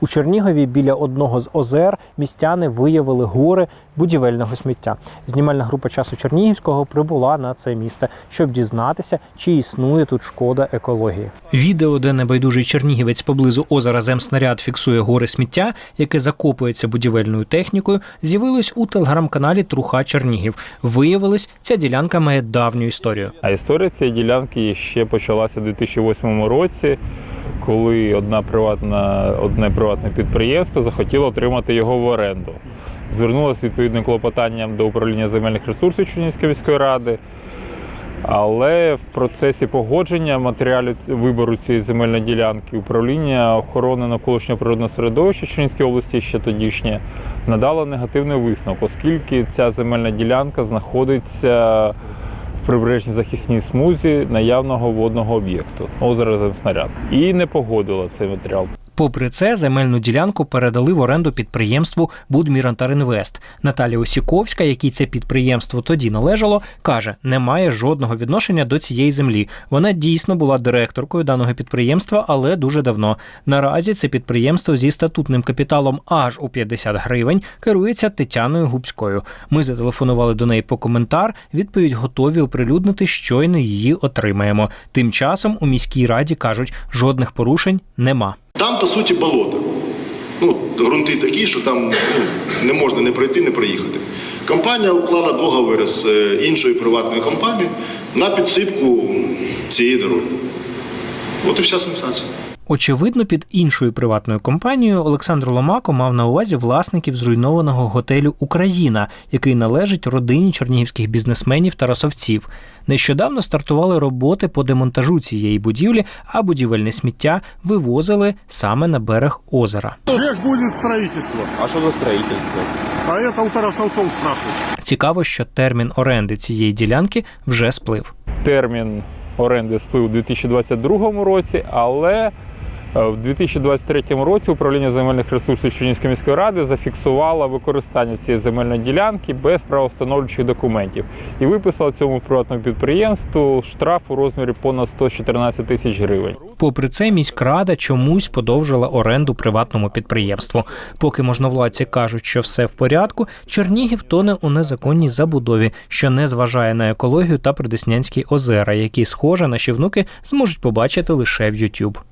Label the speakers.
Speaker 1: У Чернігові біля одного з озер містяни виявили гори будівельного сміття. Знімальна група часу Чернігівського прибула на це місце, щоб дізнатися, чи існує тут шкода екології. Відео, де небайдужий чернігівець поблизу озера Земснаряд фіксує гори сміття, яке закопується будівельною технікою, з'явилось у телеграм-каналі Труха Чернігів. Виявилось, ця ділянка має давню історію.
Speaker 2: А історія цієї ділянки ще почалася у 2008 році, коли одна приватна, одне приватне підприємство захотіло отримати його в оренду. Звернулося відповідним клопотанням до управління земельних ресурсів Чернігівської міської ради. Але в процесі погодження матеріалів вибору цієї земельної ділянки управління охорони навколишнього природного середовища Чернігівської області ще тодішнє надало негативний висновок, оскільки ця земельна ділянка знаходиться в прибережній захисній смузі наявного водного об'єкту озера Земснаряд. І не погодила цей матеріал.
Speaker 1: Попри це, земельну ділянку передали в оренду підприємству Будмірантаринвест. Наталія Осіковська, якій це підприємство тоді належало, каже, не має жодного відношення до цієї землі. Вона дійсно була директоркою даного підприємства, але дуже давно. Наразі це підприємство зі статутним капіталом аж у 50 гривень керується Тетяною Губською. Ми зателефонували до неї по коментар. Відповідь готові оприлюднити, щойно її отримаємо. Тим часом у міській раді кажуть, жодних порушень нема.
Speaker 3: Там, по суті, болото. Ну, Грунти такі, що там ну, не можна не пройти, не проїхати. Компанія уклала договір з е, іншою приватною компанією на підсипку цієї дороги. От і вся сенсація.
Speaker 1: Очевидно, під іншою приватною компанією Олександр Ломако мав на увазі власників зруйнованого готелю Україна, який належить родині чернігівських бізнесменів та расовців. Нещодавно стартували роботи по демонтажу цієї будівлі, а будівельне сміття вивозили саме на берег озера.
Speaker 4: Здесь будет строительство.
Speaker 5: А что за строительство?
Speaker 4: А это у Тарасовцов спрашивают.
Speaker 1: Цікаво, що термін оренди цієї ділянки вже сплив.
Speaker 2: термін оренди сплив у 2022 році, але в 2023 році управління земельних ресурсів Чернігівської міської ради зафіксувало використання цієї земельної ділянки без правовстановлюючих документів і виписало цьому приватному підприємству штраф у розмірі понад 114 тисяч гривень.
Speaker 1: Попри це, міськрада чомусь подовжила оренду приватному підприємству. Поки можновладці кажуть, що все в порядку, Чернігів тоне у незаконній забудові, що не зважає на екологію та придеснянські озера, які, схоже, наші внуки зможуть побачити лише в YouTube.